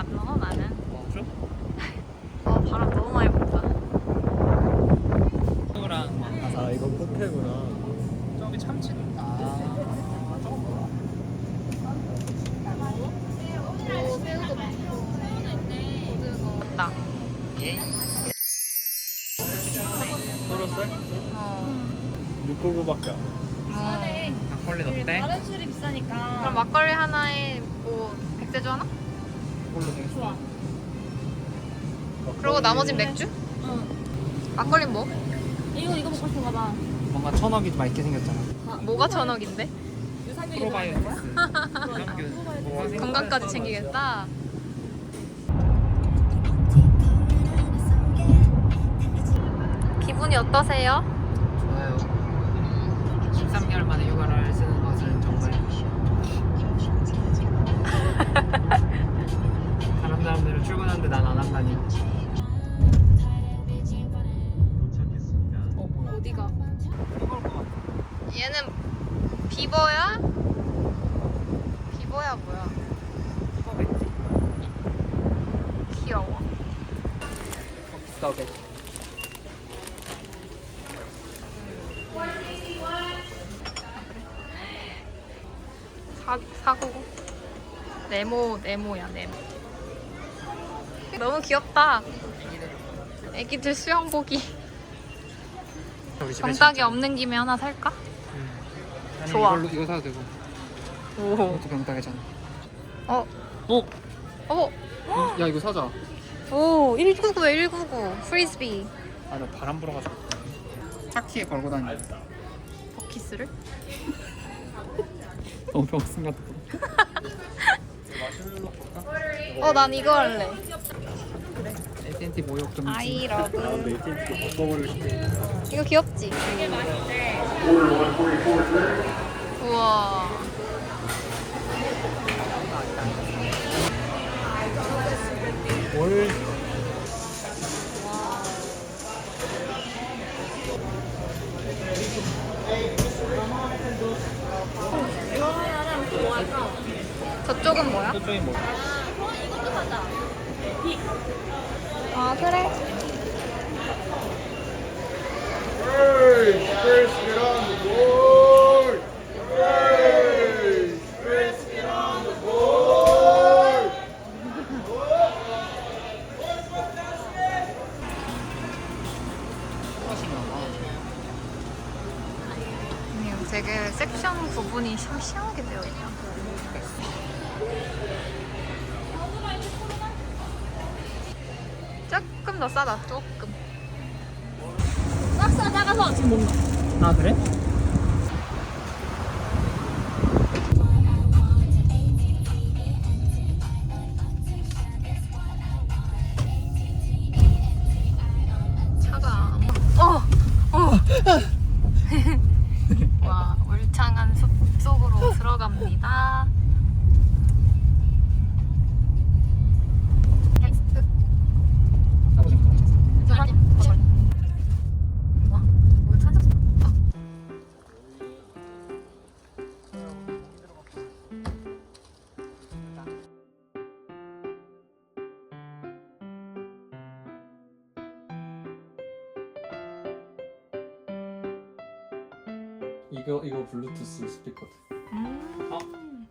안 넣어 나는. 어, 맞죠? 아 어, 바람 너무 많이 분다. 이거랑 뭐 아, 아 이거 포테구나. 저기 참치. 아 저거 뭐야? 나. 썰었어? 육구구밖에 안. 막걸리 어때? 다른 술이 비싸니까. 그럼 막걸리 하나에 뭐 백제주 하나? 그걸로 되게 좋아. 그리고 나머진 맥주? 응. 막걸리 뭐? 이거 이거 먹고 싶은가 봐. 뭔가 천억이 맑게 생겼잖아. 뭐가 천억인데? 프로바이오틱스. 유산균. 건강까지 챙기겠다. 기분이 어떠세요? 좋아요. 13개월 만에 출근하는데 난 안 한다니. 도착했습니다. 어 뭐야? 어디가? 얘는 비버야? 비버야 뭐야? 맥주. 귀여워. 어, 비싸겠지. 사, 사고 네모 네모야 네모 너무 귀엽다 애기들 수영복이 우리 집에 진짜- 없는 김에 하나 살까? 음. 아니, 좋아. 이걸로 이거 사도 되고. 오. 이것도 병따개잖아. 어. 어? 어. 야 이거 사자. 오 199에 199 프리스비 아나 바람 불어가지고. 차키에 걸고 다니. 버키스를? 너무 병신 같아. 어난 이거 할래 AT&T 모욕 금지. 아이 러브 먹어버리고 싶대. 이거 귀엽지? 우와 구분이 심심하게 되어 있다 조금 더 싸다 조금 싹싹 작아서 지금 뭔가. 아 그래? 이거 이거 블루투스 스피커. 음.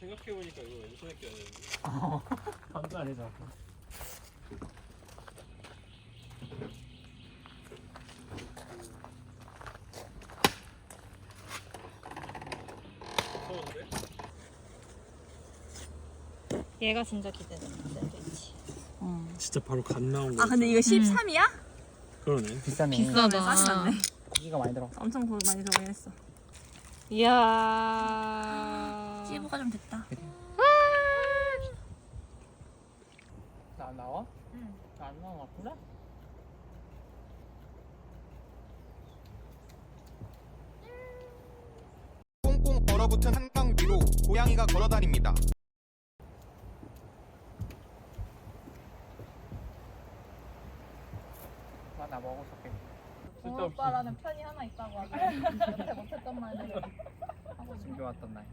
생각해보니까 이거 왼손에 껴야 되는데. 반도 아니잖아. 무서운데? 얘가 진짜 기대된다. 샌드위치. 진짜 바로 갓 나온 거. 아 근데 이거 13이야? 그러네. 비싸네. 비싸다 싸진 않네. 고기가 많이 들어. 엄청 돈 많이 들어가긴 했어. 이야 찌부가 좀 됐다. 안 나온 것 같구나? 꽁꽁 얼어붙은 한강 위로 고양이가 걸어다닙니다. 나 먹었었겠 어, 쓸데없이. 오빠라는 편이 하나 있다고 하고 못했던 말들 하고 왔던 날.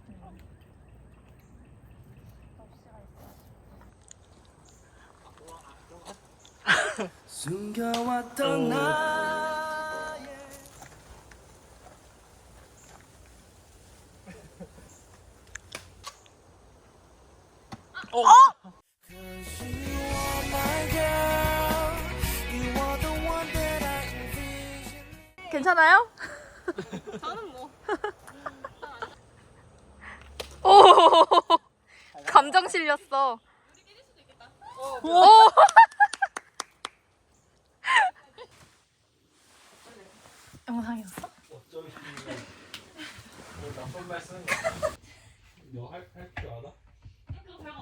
숨겨왔던 나의 Cause you are my girl You are the one that I envision 괜찮아요? 저는 뭐. 오 감정 실렸어. 오. 영상이었어? 나쁜 말 쓰는 거. 너할할줄 알아?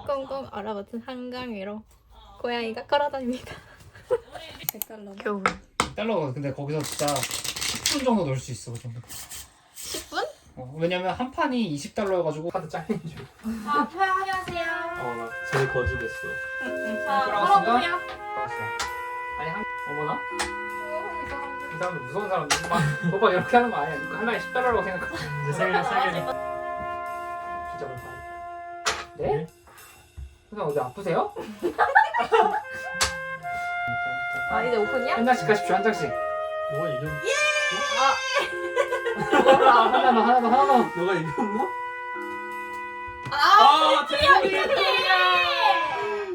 꽁꽁 얼어붙은 한강 위로 고양이가 걸어다닙니다. 겨울. 달러 근데 거기서 진짜 10분 정도 놀 수 있어 그 정도. 10분? 어, 왜냐면 한 판이 20달러여가지고 카드 잘린 줄. 아, 안녕하세요. 어나 제일 거지 됐어. 자. 걸어보세요. 아니 한 어머나? 이 사람들 무서운 사람들 막 오빠 이렇게 하는 거 아니야? 이거 하나에 10달러라고 생각하고 이제 세개 세 개. 진짜 그렇다. 네? 선생 어디 아프세요? 아 이제 오픈이야? 한 장씩 가십시오 한 장씩. 너가 이겼. 하나 더 하나 더 하나 더. 너가 이겼나? 아 트리플.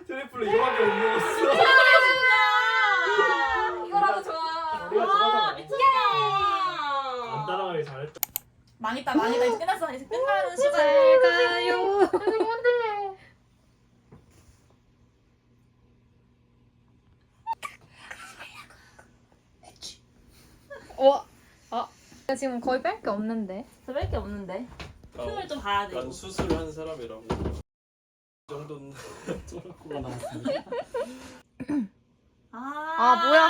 트리플로 이거밖에 못 먹었어. 이거라도 좋아. 우리가 좋아서 그래. 안 따라가기 잘했다. 망했다, 망했다. 이제 끝났어. 이제 끝나는 시간. 잘 가요. 와, 아, 나 지금 거의 뺄 게 없는데. 저밖에 없는데. 틈을 좀 봐야 돼. 난 수술을 한 사람이라고. 이 정도는 쫄았구가 나왔습니다. 아, 아, 뭐야.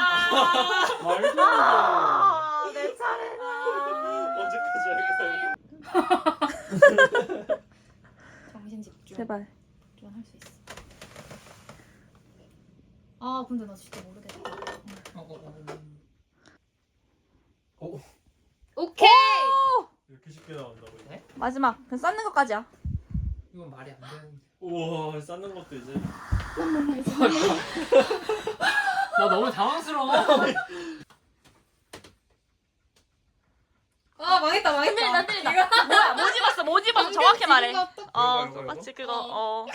말도 안 아, 내 차례. 돼. 거야? 정신 집중. 제발. 좀 할 수 있어. 아, 근데 나 진짜 모르겠다. 어, 어, 어. 어? 오케이. 이렇게 쉽게 나온다고 이제? 마지막. 그냥 쌓는 것까지야. 이건 말이 안 되는데. 우와 쌓는 것도 이제. 나 너무 당황스러워. 아, 흔들린다, 흔들린다. 뭐야, 뭐 집었어, 뭐 집었어. 정확히 말해. 어, 이거, 이거, 이거? 마치 그거, 어.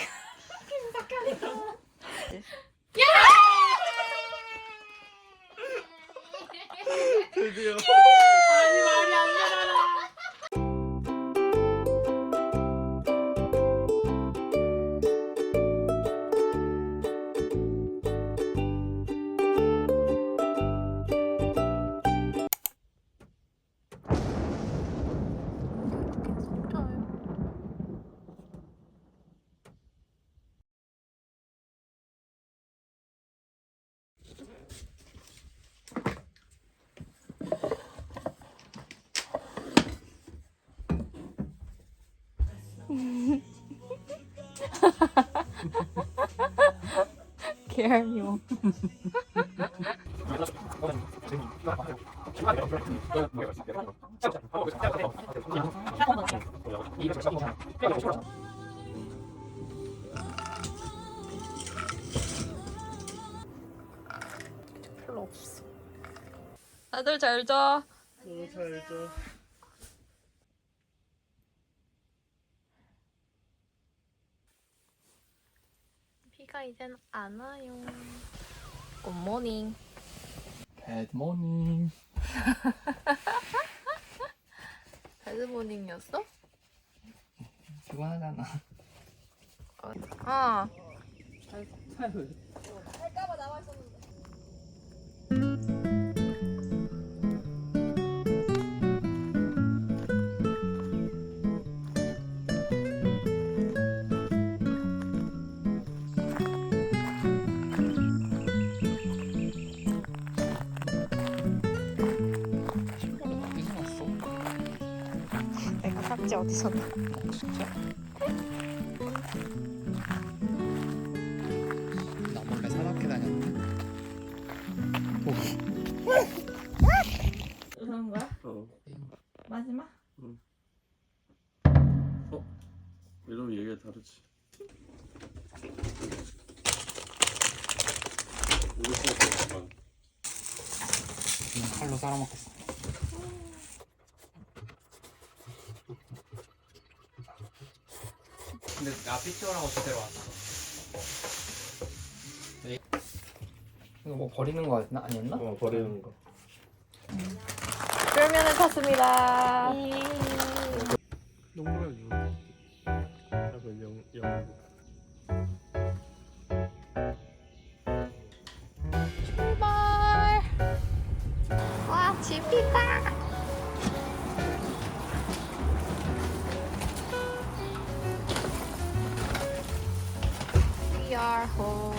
드디어. 개얄미워. 별로 없어. 다들 잘 자. 너무 잘 줘. 비가 이젠 안 와요. 굿모닝. 굿모닝. 배드모닝이었어? 피곤하잖아. 아. 어디 이제 어디서 나? 진짜? 나 몰래 사납게 다녔는데. 이러는 거야? 어. 마지막? 어? 이러면 얘기가 다르지. 우리 수업 약간 칼로 살아먹겠어. 근데 나 피치오라고 제대로 왔어. 이거 뭐 버리는 거 아니었나? 어 버리는 거. 쫄면을 탔습니다. 농구를 영 영국. our home.